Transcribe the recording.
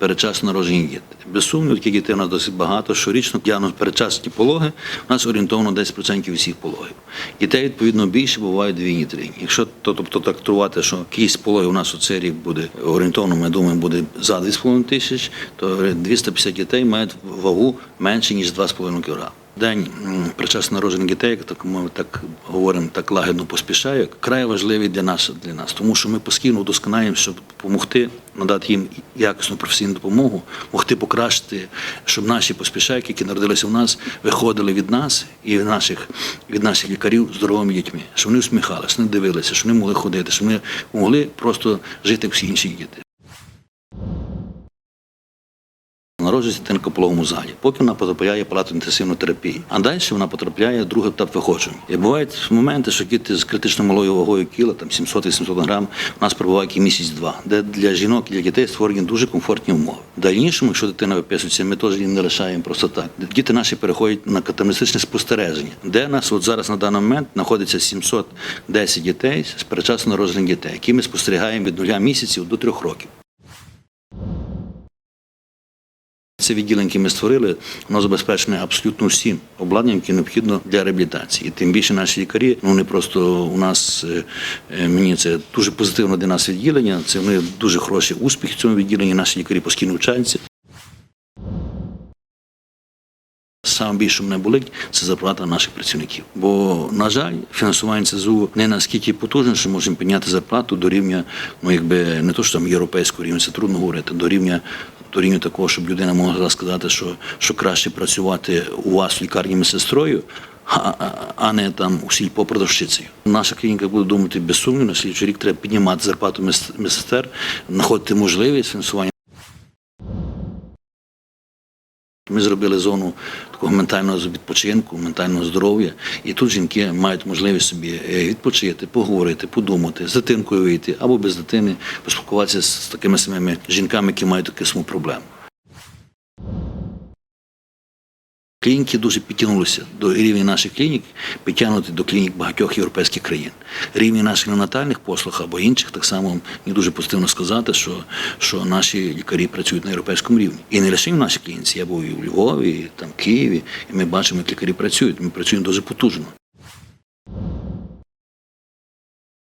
Передчасно народжені діти. Без сумніву, таких дітей у нас досить багато. Щорічно діагноз передчасні пологи у нас орієнтовно 10% усіх пологів. Дітей, відповідно, більше буває двійні трійні. Якщо то, тобто трактувати, що кількість пологів у нас у цей рік буде орієнтовно, ми думаємо, буде за 2,5 тисяч, то 250 дітей мають вагу менше, ніж 2,5 кг. День причасно народжених дітей, так ми так говоримо, так лагідно поспішає, край важливий для нас, для нас, тому що ми постійно удосконаємо, щоб допомогти, надати їм якісну професійну допомогу, могти покращити, щоб наші поспішайки, які народилися в нас, виходили від нас і від наших, від наших лікарів здоровими дітьми, щоб вони усміхалися, не дивилися, щоб вони могли ходити, щоб вони могли просто жити всі інші діти. Народжується дитинка в пологовому залі, поки вона потрапляє в палату інтенсивної терапії. А далі вона потрапляє в другий етап виходження. І бувають моменти, що діти з критично малою вагою тіла, там 700-800 грам, у нас перебувають місяць-два, де для жінок і для дітей створені дуже комфортні умови. В дальнішому, якщо дитина виписується, ми теж її не лишаємо просто так. Діти наші переходять на катамністичне спостереження, де нас от зараз на даний момент знаходиться 710 дітей з передчасно народжених дітей, які ми спостерігаємо від нуля місяців до трьох років. Це відділення, яке ми створили, воно забезпечене абсолютно всім обладнанням, яке необхідно для реабілітації. І тим більше наші лікарі, ну не просто у нас е, е, мені це дуже позитивно для нас відділення. Це вони дуже хороший успіх в цьому відділенні. Наші лікарі постійно вчаться. Саме більше що мене болить, це зарплата наших працівників. Бо, на жаль, фінансування ЦЗУ не наскільки потужне, що можемо підняти зарплату до рівня, ну якби не то, що там європейського рівня, це трудно говорити, до рівня. До рівня такого, щоб людина могла сказати, що, що краще працювати у вас в лікарні медсестрою, а, а, не там у сільпо продавщицею. Наша клініка буде думати без сумніву, на слідчий рік треба піднімати зарплату медс- медсестер, знаходити можливість фінансування. Ми зробили зону такого ментального відпочинку, ментального здоров'я. І тут жінки мають можливість собі е, відпочити, поговорити, подумати, з дитинкою вийти або без дитини, поспілкуватися з такими самими жінками, які мають таку саму проблему. Клініки дуже підтягнулися до рівня наших клінік, підтягнути до клінік багатьох європейських країн. Рівні наших неонатальних послуг або інших так само мені дуже позитивно сказати, що, що наші лікарі працюють на європейському рівні. І не лише в нашій клініці, я був і в Львові, і там Києві, і ми бачимо, як лікарі працюють. Ми працюємо дуже потужно.